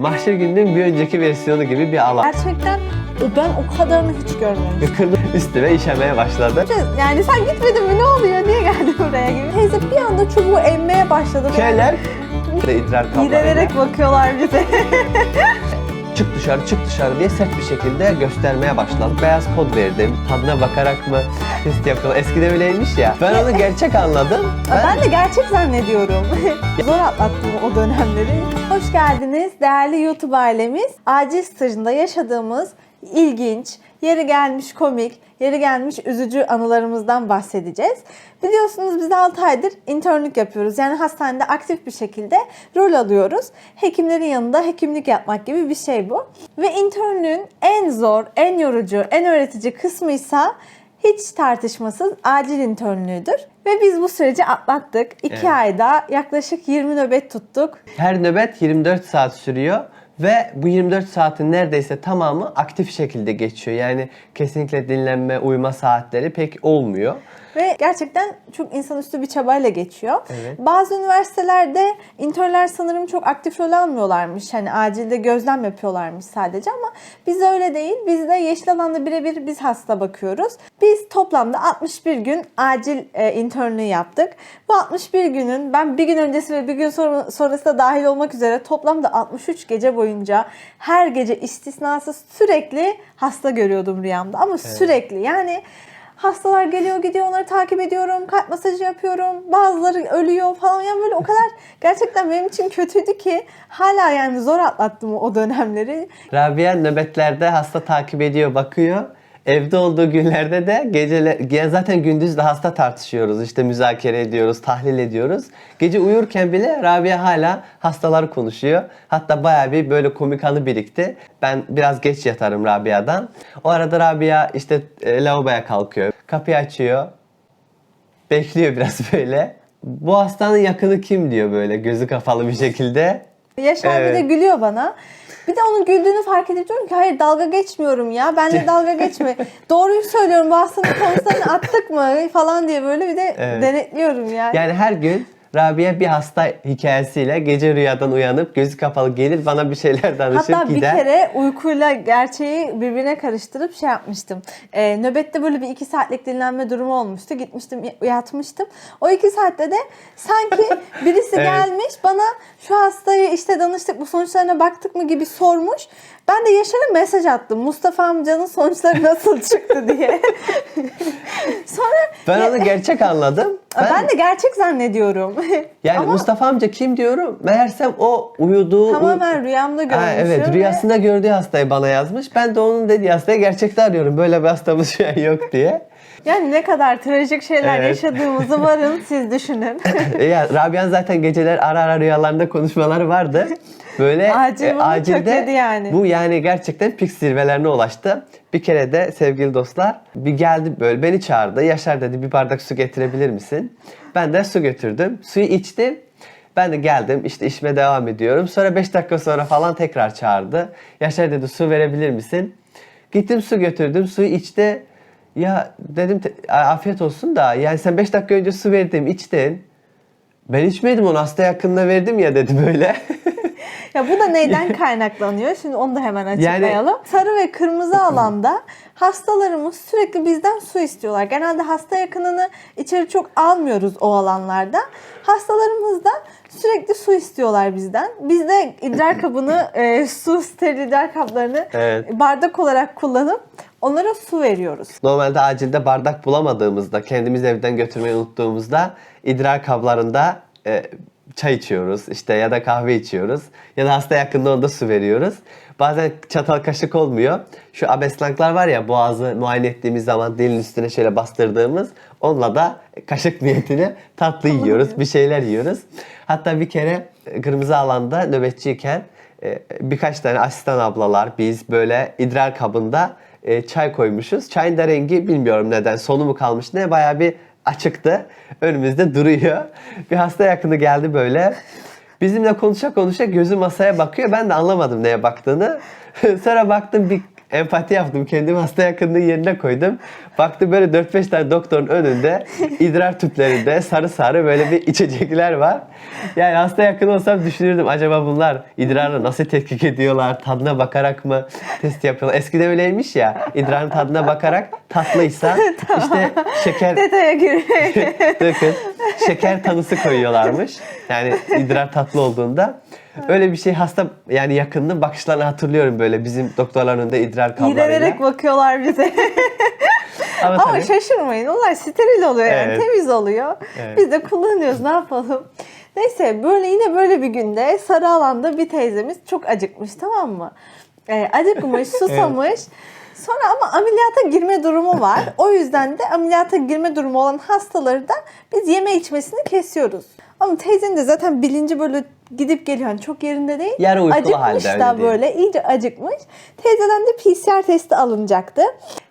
mahşer gününün bir önceki versiyonu gibi bir alan. Gerçekten ben o kadarını hiç görmemiştim. Yıkıldı üstüme işemeye başladı. Yani sen gitmedin mi ne oluyor niye geldin buraya gibi. Teyze bir anda çubuğu emmeye başladı. Şeyler de idrar kaplarıyla İğrenerek bakıyorlar bize. çık dışarı çık dışarı diye sert bir şekilde göstermeye başladı. Beyaz kod verdim. Tadına bakarak mı test yapıyorlar. Eskiden öyleymiş ya. Ben onu gerçek anladım. Ben de gerçek zannediyorum. Zor atlattım o dönemleri. Hoş geldiniz değerli YouTube ailemiz. Acil stajında yaşadığımız ilginç, yeri gelmiş komik, yeri gelmiş üzücü anılarımızdan bahsedeceğiz. Biliyorsunuz biz 6 aydır internlük yapıyoruz. Yani hastanede aktif bir şekilde rol alıyoruz. Hekimlerin yanında hekimlik yapmak gibi bir şey bu. Ve internlüğün en zor, en yorucu, en öğretici kısmıysa hiç tartışmasız acil internlüğüdür. Ve biz bu süreci atlattık. 2 Evet. ayda yaklaşık 20 nöbet tuttuk. Her nöbet 24 saat sürüyor ve bu 24 saatin neredeyse tamamı aktif şekilde geçiyor. Yani kesinlikle dinlenme, uyuma saatleri pek olmuyor. Ve gerçekten çok insanüstü bir çabayla geçiyor. Evet. Bazı üniversitelerde internler sanırım çok aktif rol almıyorlarmış. Hani acilde gözlem yapıyorlarmış sadece ama biz öyle değil. Biz de yeşil alanda birebir biz hasta bakıyoruz. Biz toplamda 61 gün acil e, internliği yaptık. Bu 61 günün ben bir gün öncesi ve bir gün sonra, sonrası da dahil olmak üzere toplamda 63 gece boyunca her gece istisnasız sürekli hasta görüyordum rüyamda. Ama sürekli yani Hastalar geliyor gidiyor onları takip ediyorum. Kalp masajı yapıyorum. Bazıları ölüyor falan. Yani böyle o kadar gerçekten benim için kötüydü ki hala yani zor atlattım o dönemleri. Rabia nöbetlerde hasta takip ediyor, bakıyor. Evde olduğu günlerde de geceler, zaten gündüz de hasta tartışıyoruz. işte müzakere ediyoruz, tahlil ediyoruz. Gece uyurken bile Rabia hala hastaları konuşuyor. Hatta bayağı bir böyle komik anı birikti. Ben biraz geç yatarım Rabia'dan. O arada Rabia işte e, lavaboya kalkıyor. Kapıyı açıyor. Bekliyor biraz böyle. Bu hastanın yakını kim diyor böyle gözü kapalı bir şekilde. Yaşar bir de Evet. gülüyor bana. Bir de onun güldüğünü fark edip diyorum ki hayır dalga geçmiyorum ya. Benle dalga geçme. Doğruyu söylüyorum bu hastanın konuslarını attık mı falan diye böyle bir de Evet. denetliyorum ya. Yani her gün Rabia bir hasta hikayesiyle gece rüyadan uyanıp gözü kapalı gelir bana bir şeyler danışıp Hatta bir gider. kere uykuyla gerçeği birbirine karıştırıp şey yapmıştım. Ee, nöbette böyle bir iki saatlik dinlenme durumu olmuştu. Gitmiştim, yatmıştım. O iki saatte de sanki birisi Evet. gelmiş bana şu hastayı işte danıştık, bu sonuçlarına baktık mı gibi sormuş. Ben de Yaşar'a mesaj attım. Mustafa amcanın sonuçları nasıl çıktı diye. Sonra Ben onu gerçek anladım. ben, de gerçek zannediyorum. yani Ama Mustafa amca kim diyorum. Meğersem o uyuduğu... tamamen rüyamda Ha, görmüşüm. evet ve- rüyasında gördüğü hastayı bana yazmış. Ben de onun dediği hastayı gerçekte arıyorum. Böyle bir hastamız şu an yok diye. Yani ne kadar trajik şeyler Evet. yaşadığımızı varın siz düşünün. E ya Rabia'nın zaten geceler ara ara rüyalarında konuşmaları vardı. Böyle Acil bunu kökledi yani. bu yani gerçekten pik zirvelerine ulaştı. Bir kere de sevgili dostlar bir geldi böyle beni çağırdı. Yaşar dedi bir bardak su getirebilir misin? Ben de su götürdüm. Suyu içtim. Ben de geldim işte işime devam ediyorum. Sonra 5 dakika sonra falan tekrar çağırdı. Yaşar dedi su verebilir misin? Gittim su götürdüm. Suyu içti. Ya dedim afiyet olsun da yani sen 5 dakika önce su verdim içtin. Ben içmedim onu hasta yakınına verdim ya dedi böyle. Ya bu da neyden kaynaklanıyor? Şimdi onu da hemen açıklayalım. Sarı ve kırmızı alanda hastalarımız sürekli bizden su istiyorlar. Genelde hasta yakınını içeri çok almıyoruz o alanlarda. Hastalarımız da sürekli su istiyorlar bizden. Biz de idrar kabını, e, su steril idrar kaplarını Evet. bardak olarak kullanıp onlara su veriyoruz. Normalde acilde bardak bulamadığımızda, kendimiz evden götürmeyi unuttuğumuzda idrar kablarında e, çay içiyoruz işte ya da kahve içiyoruz ya da hasta yakında onda su veriyoruz. Bazen çatal kaşık olmuyor. Şu abeslanklar var ya boğazı muayene ettiğimiz zaman dilin üstüne şöyle bastırdığımız onunla da kaşık niyetine tatlı yiyoruz, bir şeyler yiyoruz. Hatta bir kere e, kırmızı alanda nöbetçiyken e, birkaç tane asistan ablalar biz böyle idrar kabında e, çay koymuşuz. Çayın da rengi bilmiyorum neden sonu mu kalmış ne bayağı bir açıktı. Önümüzde duruyor. Bir hasta yakını geldi böyle. Bizimle konuşa konuşa gözü masaya bakıyor. Ben de anlamadım neye baktığını. Sonra baktım bir empati yaptım. Kendimi hasta yakınlığı yerine koydum. Baktım böyle 4-5 tane doktorun önünde idrar tüplerinde sarı sarı böyle bir içecekler var. Yani hasta yakın olsam düşünürdüm acaba bunlar idrarı nasıl tetkik ediyorlar? Tadına bakarak mı test yapıyorlar? Eskiden öyleymiş ya. idrarın tadına bakarak tatlıysa işte şeker Detaya. Bakın şeker tanısı koyuyorlarmış. Yani idrar tatlı olduğunda. Öyle bir şey hasta yani yakınının bakışlarını hatırlıyorum böyle bizim doktorların önünde idrar kablarıyla. İğrenerek bakıyorlar bize. Ama, Ama tabii, şaşırmayın. Onlar steril oluyor yani. Evet. Temiz oluyor. Evet. Biz de kullanıyoruz. Ne yapalım? Neyse böyle yine böyle bir günde sarı alanda bir teyzemiz çok acıkmış tamam mı? Ee, acıkmış, susamış. Sonra ama ameliyata girme durumu var. O yüzden de ameliyata girme durumu olan hastaları da biz yeme içmesini kesiyoruz. Ama teyzenin de zaten bilinci böyle gidip geliyor. Yani çok yerinde değil. Yarı uykulu Acıkmış halde, öyle da böyle iyice acıkmış. Teyzeden de PCR testi alınacaktı.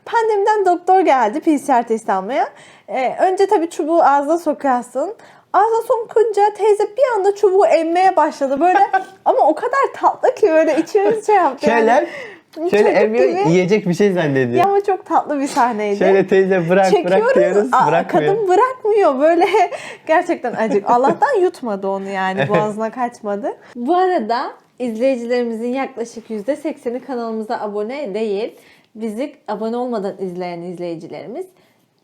Pandemiden doktor geldi PCR testi almaya. Ee, önce tabii çubuğu ağzına hastanın. Ağzına sokunca teyze bir anda çubuğu emmeye başladı böyle. Ama o kadar tatlı ki böyle içimiz şey yaptı. Yani. şöyle Çocuk emiyor gibi. yiyecek bir şey zannediyor. Ya ama çok tatlı bir sahneydi. Şöyle teyze bırak bırak diyoruz Aa, bırakmıyor. Kadın bırakmıyor böyle gerçekten acık. Allah'tan yutmadı onu yani boğazına kaçmadı. Bu arada izleyicilerimizin yaklaşık %80'i kanalımıza abone değil. Bizi abone olmadan izleyen izleyicilerimiz.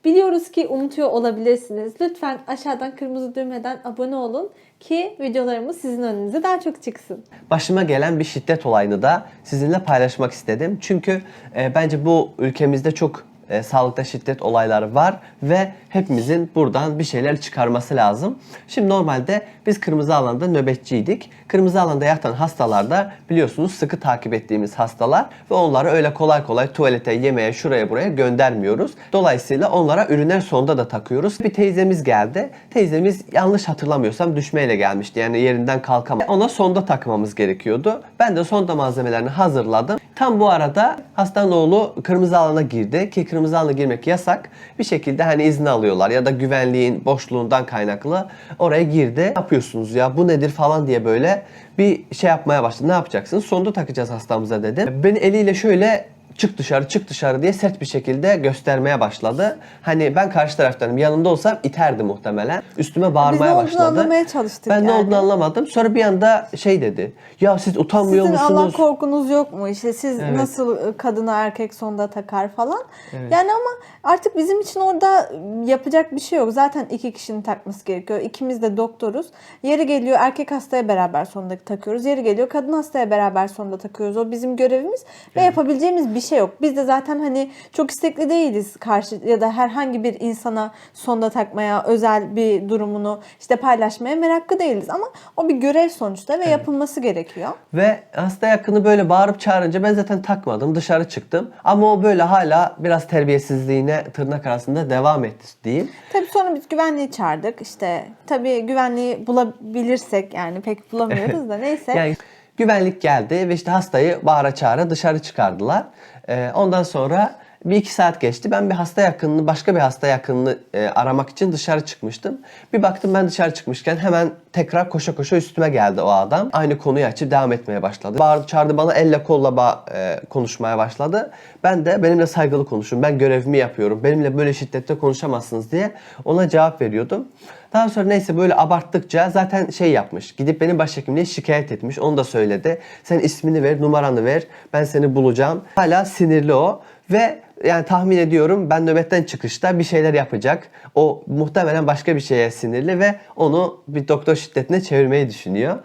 Biliyoruz ki unutuyor olabilirsiniz. Lütfen aşağıdan kırmızı düğmeden abone olun ki videolarımız sizin önünüze daha çok çıksın. Başıma gelen bir şiddet olayını da sizinle paylaşmak istedim. Çünkü e, bence bu ülkemizde çok e, sağlıkta şiddet olayları var ve hepimizin buradan bir şeyler çıkarması lazım. Şimdi normalde biz kırmızı alanda nöbetçiydik. Kırmızı alanda yatan hastalar da biliyorsunuz sıkı takip ettiğimiz hastalar ve onları öyle kolay kolay tuvalete, yemeğe, şuraya buraya göndermiyoruz. Dolayısıyla onlara üriner sonda da takıyoruz. Bir teyzemiz geldi. Teyzemiz yanlış hatırlamıyorsam düşmeyle gelmişti. Yani yerinden kalkamadı. Ona sonda takmamız gerekiyordu. Ben de sonda malzemelerini hazırladım. Tam bu arada hastanın oğlu kırmızı alana girdi ki kırmızı alana girmek yasak. Bir şekilde hani izni alıyorlar ya da güvenliğin boşluğundan kaynaklı oraya girdi. Ne yapıyorsunuz ya bu nedir falan diye böyle bir şey yapmaya başladı. Ne yapacaksınız? Sonda takacağız hastamıza dedim. Beni eliyle şöyle çık dışarı çık dışarı diye sert bir şekilde göstermeye başladı. Hani ben karşı taraftanım yanında olsam iterdi muhtemelen. Üstüme bağırmaya olduğunu başladı. anlamaya çalıştık Ben ne yani. olduğunu anlamadım. Sonra bir anda şey dedi. Ya siz utanmıyor Sizin musunuz? Allah korkunuz yok mu? İşte siz Evet. nasıl ıı, kadına erkek sonda takar falan. Yani ama artık bizim için orada yapacak bir şey yok. Zaten iki kişinin takması gerekiyor. İkimiz de doktoruz. Yeri geliyor erkek hastaya beraber sonda takıyoruz. Yeri geliyor kadın hastaya beraber sonda takıyoruz. O bizim görevimiz ve yapabileceğimiz bir şey yok. Biz de zaten hani çok istekli değiliz karşı ya da herhangi bir insana sonda takmaya, özel bir durumunu işte paylaşmaya meraklı değiliz ama o bir görev sonuçta ve yapılması gerekiyor. Ve hasta yakını böyle bağırıp çağırınca ben zaten takmadım. Dışarı çıktım. Ama o böyle hala biraz terbiyesizliğine tırnak arasında devam etti diyeyim. Tabii sonra biz güvenliği çağırdık. İşte tabii güvenliği bulabilirsek yani pek bulamıyoruz da neyse. Yani güvenlik geldi ve işte hastayı bağıra çağıra dışarı çıkardılar. Ee, ondan sonra bir iki saat geçti. Ben bir hasta yakınını, başka bir hasta yakınını e, aramak için dışarı çıkmıştım. Bir baktım ben dışarı çıkmışken hemen tekrar koşa koşa üstüme geldi o adam. Aynı konuyu açıp devam etmeye başladı. Bağırdı çağırdı bana elle kolla ba- e, konuşmaya başladı. Ben de benimle saygılı konuşun. Ben görevimi yapıyorum. Benimle böyle şiddette konuşamazsınız diye ona cevap veriyordum. Daha sonra neyse böyle abarttıkça zaten şey yapmış. Gidip benim başhekimliğe şikayet etmiş. Onu da söyledi. Sen ismini ver, numaranı ver. Ben seni bulacağım. Hala sinirli o. Ve yani tahmin ediyorum ben nöbetten çıkışta bir şeyler yapacak. O muhtemelen başka bir şeye sinirli ve onu bir doktor şiddetine çevirmeyi düşünüyor.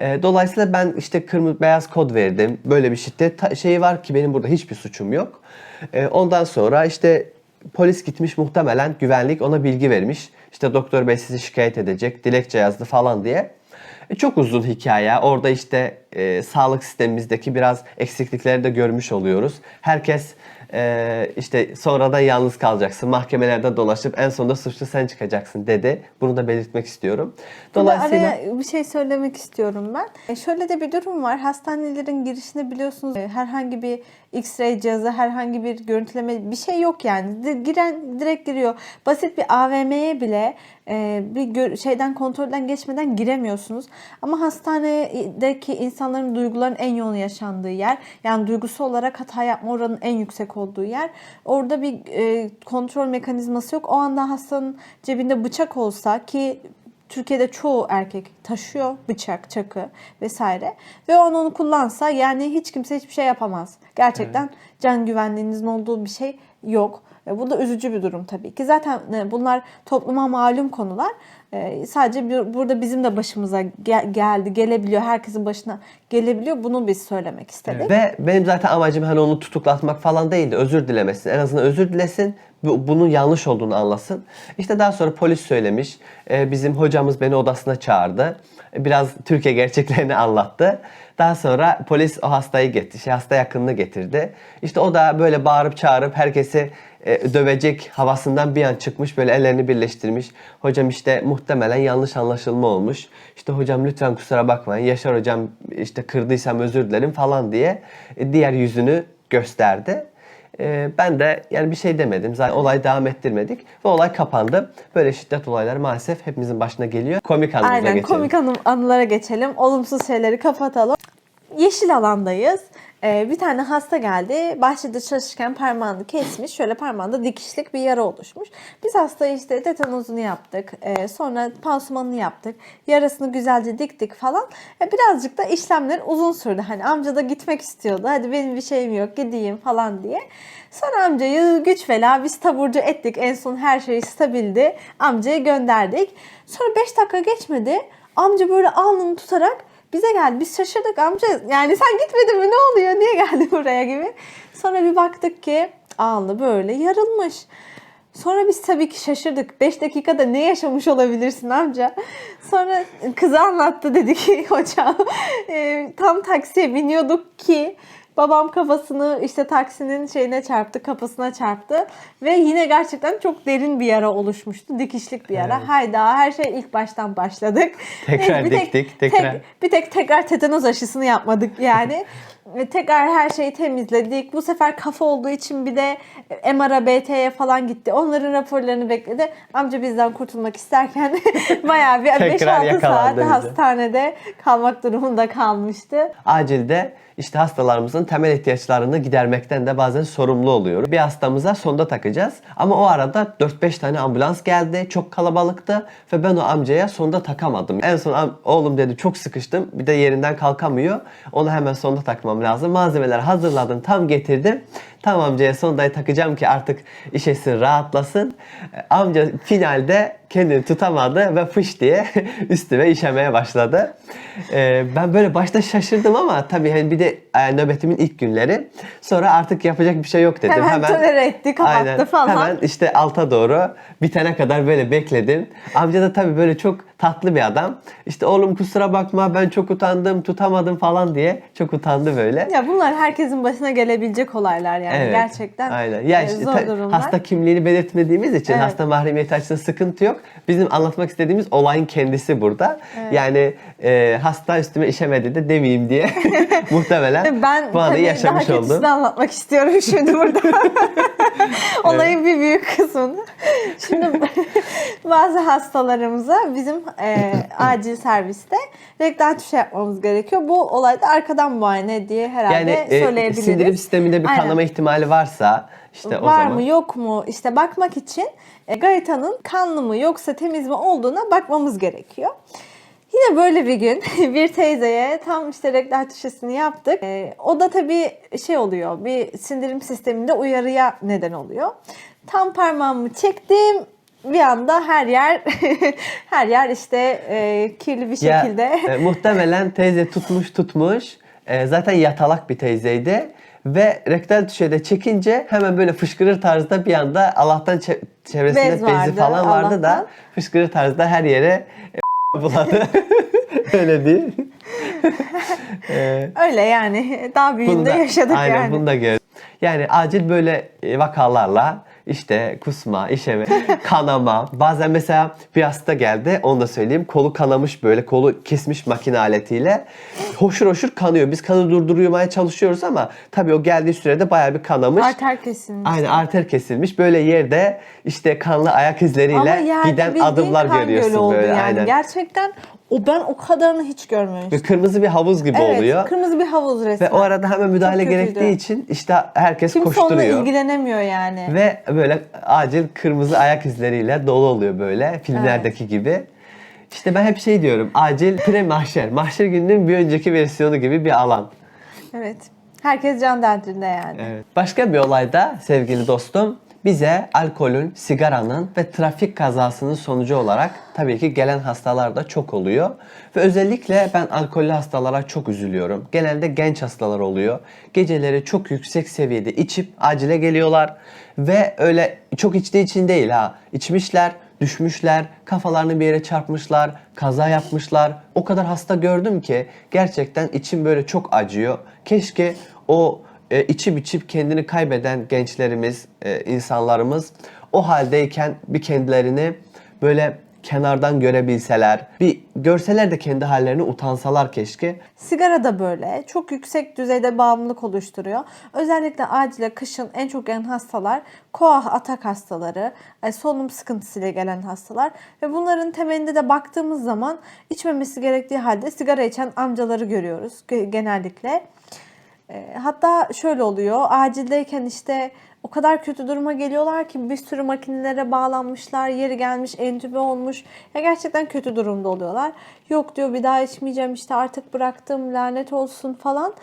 Ee, Dolayısıyla ben işte kırmızı beyaz kod verdim. Böyle bir şiddet şeyi var ki benim burada hiçbir suçum yok. Ee, Ondan sonra işte polis gitmiş muhtemelen güvenlik ona bilgi vermiş. İşte doktor bey sizi şikayet edecek, dilekçe yazdı falan diye. E, Çok uzun hikaye. Orada işte e, sağlık sistemimizdeki biraz eksiklikleri de görmüş oluyoruz. Herkes e, işte sonradan yalnız kalacaksın. Mahkemelerde dolaşıp en sonunda suçlu sen çıkacaksın dedi. Bunu da belirtmek istiyorum. Dolayısıyla araya bir şey söylemek istiyorum ben. E, şöyle de bir durum var. Hastanelerin girişinde biliyorsunuz e, herhangi bir X-ray cihazı, herhangi bir görüntüleme bir şey yok yani. Di- Giren direkt giriyor. Basit bir AVM'ye bile bir gö- şeyden kontrolden geçmeden giremiyorsunuz. Ama hastanedeki insanların duyguların en yoğun yaşandığı yer, yani duygusu olarak hata yapma oranının en yüksek olduğu yer. Orada bir e, kontrol mekanizması yok. O anda hastanın cebinde bıçak olsa ki Türkiye'de çoğu erkek taşıyor bıçak, çakı vesaire ve o an onu kullansa yani hiç kimse hiçbir şey yapamaz. Gerçekten can güvenliğinizin olduğu bir şey yok. E, Bu da üzücü bir durum tabii ki. Zaten e, bunlar topluma malum konular. E, Sadece burada bizim de başımıza gel- geldi, gelebiliyor. Herkesin başına gelebiliyor. Bunu biz söylemek istedik. Ve benim zaten amacım hani onu tutuklatmak falan değildi. Özür dilemesin. En azından özür dilesin. bu- Bunun yanlış olduğunu anlasın. İşte daha sonra polis söylemiş. Bizim hocamız beni odasına çağırdı. Biraz Türkiye gerçeklerini anlattı. Daha sonra polis o hastayı getirdi. Şey, hasta yakınını getirdi. İşte o da böyle bağırıp çağırıp herkesi e, dövecek havasından bir an çıkmış. Böyle ellerini birleştirmiş. Hocam işte muhtemelen yanlış anlaşılma olmuş. İşte hocam lütfen kusura bakmayın. Yaşar hocam işte kırdıysam özür dilerim falan diye e, diğer yüzünü gösterdi. E, Ben de yani bir şey demedim. Zaten olay devam ettirmedik ve olay kapandı. Böyle şiddet olayları maalesef hepimizin başına geliyor. Komik Aynen geçelim. komik anı- anılara geçelim. Olumsuz şeyleri kapatalım. Yeşil alandayız. Ee, bir tane hasta geldi. Bahçede çalışırken parmağını kesmiş. Şöyle parmağında dikişlik bir yara oluşmuş. Biz hastaya işte tetanozunu yaptık. Ee, sonra pansumanını yaptık. Yarasını güzelce diktik falan. E, birazcık da işlemler uzun sürdü. Hani amca da gitmek istiyordu. Hadi benim bir şeyim yok gideyim falan diye. Sonra amcayı güç bela biz taburcu ettik. En son her şey stabildi. Amcayı gönderdik. Sonra 5 dakika geçmedi. Amca böyle alnını tutarak bize geldi. Biz şaşırdık amca. Yani sen gitmedin mi ne oluyor? Niye geldin buraya gibi. Sonra bir baktık ki alnı böyle yarılmış. Sonra biz tabii ki şaşırdık. 5 dakikada ne yaşamış olabilirsin amca? Sonra kızı anlattı dedi ki hocam e, tam taksiye biniyorduk ki babam kafasını işte taksinin şeyine çarptı, kafasına çarptı ve yine gerçekten çok derin bir yara oluşmuştu. Dikişlik bir yara. Evet. Hayda her şey ilk baştan başladık. Tekrar bir tek- diktik, tekrar. tek- bir tek tekrar tetanoz aşısını yapmadık yani. Tekrar her şeyi temizledik. Bu sefer kafa olduğu için bir de MR'a, BT'ye falan gitti. Onların raporlarını bekledi. Amca bizden kurtulmak isterken bayağı bir Tekrar 5-6 yakalandı saat bize. hastanede kalmak durumunda kalmıştı. Acilde işte hastalarımızın temel ihtiyaçlarını gidermekten de bazen sorumlu oluyoruz. Bir hastamıza sonda takacağız. Ama o arada 4-5 tane ambulans geldi. Çok kalabalıktı ve ben o amcaya sonda takamadım. En son oğlum dedi çok sıkıştım. Bir de yerinden kalkamıyor. Onu hemen sonda takmam lazım. Malzemeleri hazırladım. Tam getirdim. Tam amcaya sondayı takacağım ki artık işesi rahatlasın. E, Amca finalde kendini tutamadı ve fış diye üstüme işemeye başladı. E, ben böyle başta şaşırdım ama tabii hani bir de e, nöbetimin ilk günleri. Sonra artık yapacak bir şey yok dedim. Hemen tolere etti, kapattı falan. Hemen işte alta doğru bitene kadar böyle bekledim. Amca da tabii böyle çok tatlı bir adam. İşte oğlum kusura bakma ben çok utandım tutamadım falan diye çok utandı böyle. Ya bunlar herkesin başına gelebilecek olaylar yani Evet, gerçekten Aynen. Ya e, işte zor durumlar. hasta kimliğini belirtmediğimiz için Evet. hasta mahremiyeti açısından sıkıntı yok. Bizim anlatmak istediğimiz olayın kendisi burada. Yani e, hasta üstüme işemedi de demeyeyim diye muhtemelen Ben bu anı tabii daha yaşamış kötüsünü oldum. anlatmak istiyorum şimdi burada. Olayın bir büyük kısmını. Şimdi bazı hastalarımıza bizim e, acil serviste rektal tuşu yapmamız gerekiyor. Bu olayda arkadan muayene diye herhalde Yani e, söyleyebiliriz. sindirim sisteminde bir Aynen. kanama ihtimali varsa işte o Var zaman mı yok mu işte bakmak için e, gaytanın kanlı mı yoksa temiz mi olduğuna bakmamız gerekiyor. Yine böyle bir gün bir teyzeye tam işte rektal tuşesini yaptık. E, o da tabii şey oluyor bir sindirim sisteminde uyarıya neden oluyor. Tam parmağımı çektim bir anda her yer her yer işte e, kirli bir Ya, şekilde. e, muhtemelen teyze tutmuş tutmuş. E, zaten yatalak bir teyzeydi. Ve rektal tüşede çekince hemen böyle fışkırır tarzda bir anda Allah'tan çe- çevresinde Bez bezi vardı, falan vardı da Allah'tan. fışkırır tarzda her yere buladı. Öyle değil. E, Öyle yani daha büyüğünde bunu da- yaşadık aynen, yani. bunu da gördüm. Yani acil böyle e, vakalarla işte kusma, işeme, kanama. Bazen mesela bir hasta geldi onu da söyleyeyim. Kolu kanamış böyle kolu kesmiş makine aletiyle. Hoşur hoşur kanıyor. Biz kanı durdurmaya çalışıyoruz ama tabii o geldiği sürede bayağı bir kanamış. Arter kesilmiş. Aynen arter kesilmiş. Böyle yerde işte kanlı ayak izleriyle giden adımlar görüyorsun böyle. yani. Aynen. Gerçekten o ben o kadarını hiç görmemiştim. Ve kırmızı bir havuz gibi evet, oluyor. kırmızı bir havuz resmen. Ve o arada hemen müdahale Çok kötüydü. gerektiği için işte herkes Kimse onunla koşturuyor. ilgilenemiyor yani. Ve böyle acil kırmızı ayak izleriyle dolu oluyor böyle filmlerdeki gibi. İşte ben hep şey diyorum. Acil pre mahşer. Mahşer gününün bir önceki versiyonu gibi bir alan. Evet. Herkes can derdinde yani. Evet. Başka bir olayda sevgili dostum bize alkolün, sigaranın ve trafik kazasının sonucu olarak tabii ki gelen hastalar da çok oluyor. Ve özellikle ben alkollü hastalara çok üzülüyorum. Genelde genç hastalar oluyor. Geceleri çok yüksek seviyede içip acile geliyorlar. Ve öyle çok içtiği için değil ha. İçmişler, düşmüşler, kafalarını bir yere çarpmışlar, kaza yapmışlar. O kadar hasta gördüm ki gerçekten içim böyle çok acıyor. Keşke o e, içip içip kendini kaybeden gençlerimiz, e, insanlarımız o haldeyken bir kendilerini böyle kenardan görebilseler, bir görseler de kendi hallerini utansalar keşke. Sigara da böyle. Çok yüksek düzeyde bağımlılık oluşturuyor. Özellikle acile kışın en çok gelen hastalar koah atak hastaları, e, solunum sıkıntısıyla gelen hastalar ve bunların temelinde de baktığımız zaman içmemesi gerektiği halde sigara içen amcaları görüyoruz ge- genellikle. Hatta şöyle oluyor. Acildeyken işte o kadar kötü duruma geliyorlar ki bir sürü makinelere bağlanmışlar. Yeri gelmiş entübe olmuş. Ya gerçekten kötü durumda oluyorlar. Yok diyor bir daha içmeyeceğim işte artık bıraktım lanet olsun falan.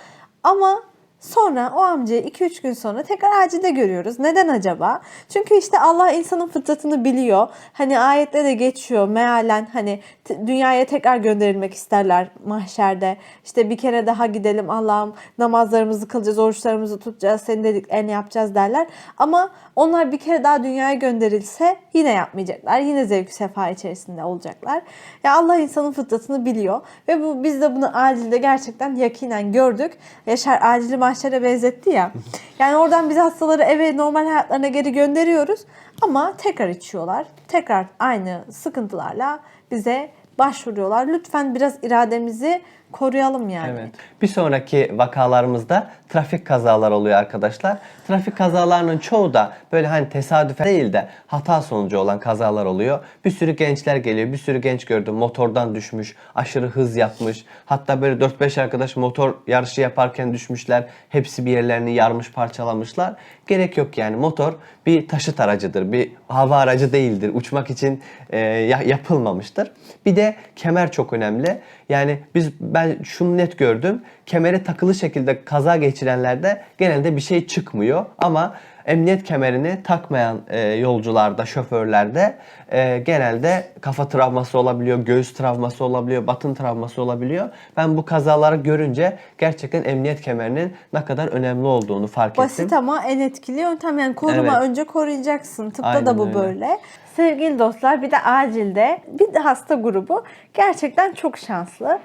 Ama Sonra o amcayı 2-3 gün sonra tekrar acilde görüyoruz. Neden acaba? Çünkü işte Allah insanın fıtratını biliyor. Hani ayette de geçiyor mealen hani dünyaya tekrar gönderilmek isterler mahşerde. İşte bir kere daha gidelim Allah'ım namazlarımızı kılacağız, oruçlarımızı tutacağız, senin dediklerini yapacağız derler. Ama onlar bir kere daha dünyaya gönderilse yine yapmayacaklar. Yine zevk sefa içerisinde olacaklar. Ya Allah insanın fıtratını biliyor ve bu biz de bunu acilde gerçekten yakinen gördük. Yaşar acili mahşere benzetti ya. Yani oradan biz hastaları eve normal hayatlarına geri gönderiyoruz ama tekrar içiyorlar. Tekrar aynı sıkıntılarla bize başvuruyorlar. Lütfen biraz irademizi koruyalım yani. Evet. Bir sonraki vakalarımızda trafik kazaları oluyor arkadaşlar. Trafik kazalarının çoğu da böyle hani tesadüf değil de hata sonucu olan kazalar oluyor. Bir sürü gençler geliyor. Bir sürü genç gördüm. Motordan düşmüş. Aşırı hız yapmış. Hatta böyle 4-5 arkadaş motor yarışı yaparken düşmüşler. Hepsi bir yerlerini yarmış, parçalamışlar. Gerek yok yani. Motor bir taşıt aracıdır. Bir hava aracı değildir. Uçmak için e, ya- yapılmamıştır. Bir de kemer çok önemli. Yani biz ben şunu net gördüm. Kemeri takılı şekilde kaza geçirenlerde genelde bir şey çıkmıyor ama emniyet kemerini takmayan e, yolcularda, şoförlerde e, genelde kafa travması olabiliyor, göğüs travması olabiliyor, batın travması olabiliyor. Ben bu kazaları görünce gerçekten emniyet kemerinin ne kadar önemli olduğunu fark Basit ettim. ama en etkili yöntem yani koruma Evet. önce koruyacaksın. Tıpta Aynen da bu öyle. böyle. Sevgili dostlar bir de acilde bir hasta grubu gerçekten çok şanslı.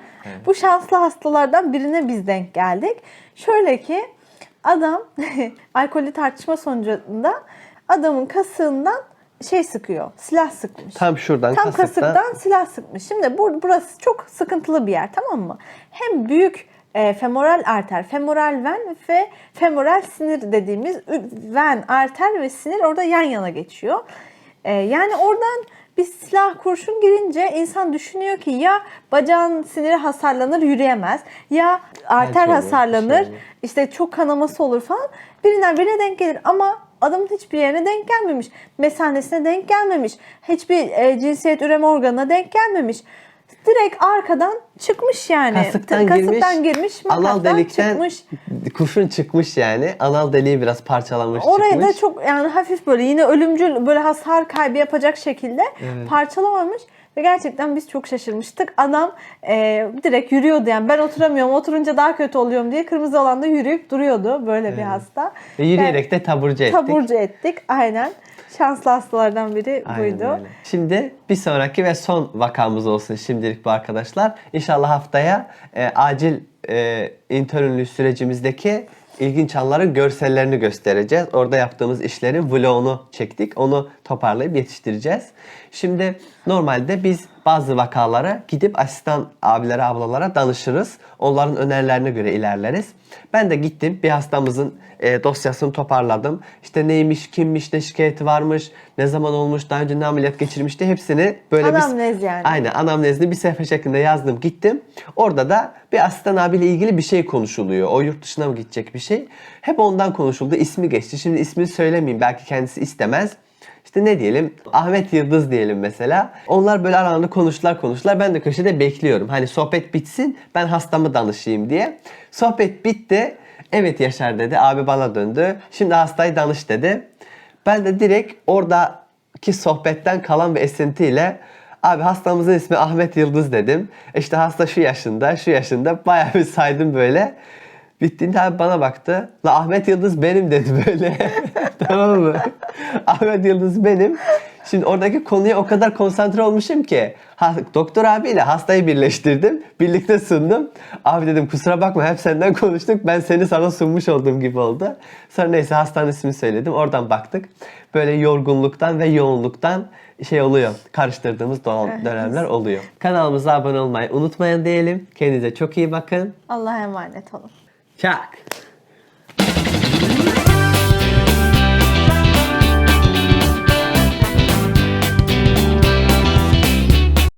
Bu şanslı hastalardan birine biz denk geldik. Şöyle ki adam alkollü tartışma sonucunda adamın kasığından şey sıkıyor. Silah sıkmış. Tam şuradan Tam kasıktan kasıktan silah sıkmış. Şimdi bur burası çok sıkıntılı bir yer tamam mı? Hem büyük e, femoral arter, femoral ven ve femoral sinir dediğimiz ven, arter ve sinir orada yan yana geçiyor. E, yani oradan bir silah kurşun girince insan düşünüyor ki ya bacağın siniri hasarlanır yürüyemez ya arter olur, şey hasarlanır olur. işte çok kanaması olur falan. Birinden birine denk gelir ama adamın hiçbir yerine denk gelmemiş. Mesanesine denk gelmemiş. Hiçbir e, cinsiyet üreme organına denk gelmemiş. Direkt arkadan çıkmış yani. kasıktan, Kasıktan girmiş, girmiş, anal delikten çıkmış. kurşun çıkmış yani. Anal deliği biraz parçalamış Orayı çıkmış. da çok yani hafif böyle yine ölümcül böyle hasar kaybı yapacak şekilde parçalamamış. Ve gerçekten biz çok şaşırmıştık. Adam e, direkt yürüyordu yani ben oturamıyorum oturunca daha kötü oluyorum diye kırmızı alanda yürüyüp duruyordu böyle bir hasta. Ve yürüyerek de taburcu ettik. Taburcu ettik aynen. Şanslı hastalardan biri Aynen buydu. öyle. Şimdi bir sonraki ve son vakamız olsun şimdilik bu arkadaşlar. İnşallah haftaya e, acil e, internlük sürecimizdeki ilginç anların görsellerini göstereceğiz. Orada yaptığımız işlerin vlogunu çektik. Onu toparlayıp yetiştireceğiz. Şimdi normalde biz bazı vakalara gidip asistan abilere, ablalara danışırız. Onların önerilerine göre ilerleriz. Ben de gittim bir hastamızın e, dosyasını toparladım. İşte neymiş, kimmiş, ne şikayeti varmış, ne zaman olmuş, daha önce ne ameliyat geçirmişti hepsini böyle Anamnez bir... yani. Aynen anamnezini bir sayfa şeklinde yazdım gittim. Orada da bir asistan abiyle ilgili bir şey konuşuluyor. O yurt dışına mı gidecek bir şey. Hep ondan konuşuldu. İsmi geçti. Şimdi ismini söylemeyeyim. Belki kendisi istemez. İşte ne diyelim? Ahmet Yıldız diyelim mesela. Onlar böyle aralarında konuştular konuştular. Ben de köşede bekliyorum. Hani sohbet bitsin ben hastamı danışayım diye. Sohbet bitti. Evet Yaşar dedi. Abi bana döndü. Şimdi hastayı danış dedi. Ben de direkt oradaki sohbetten kalan bir esintiyle Abi hastamızın ismi Ahmet Yıldız dedim. İşte hasta şu yaşında, şu yaşında. Bayağı bir saydım böyle. Bittiğinde abi bana baktı. La Ahmet Yıldız benim dedi böyle. tamam mı? Ahmet Yıldız benim. Şimdi oradaki konuya o kadar konsantre olmuşum ki ha, doktor abiyle hastayı birleştirdim. Birlikte sundum. Abi dedim kusura bakma hep senden konuştuk. Ben seni sana sunmuş olduğum gibi oldu. Sonra neyse hastanın ismini söyledim. Oradan baktık. Böyle yorgunluktan ve yoğunluktan şey oluyor. Karıştırdığımız doğal dönemler oluyor. Kanalımıza abone olmayı unutmayın diyelim. Kendinize çok iyi bakın. Allah'a emanet olun. Çak.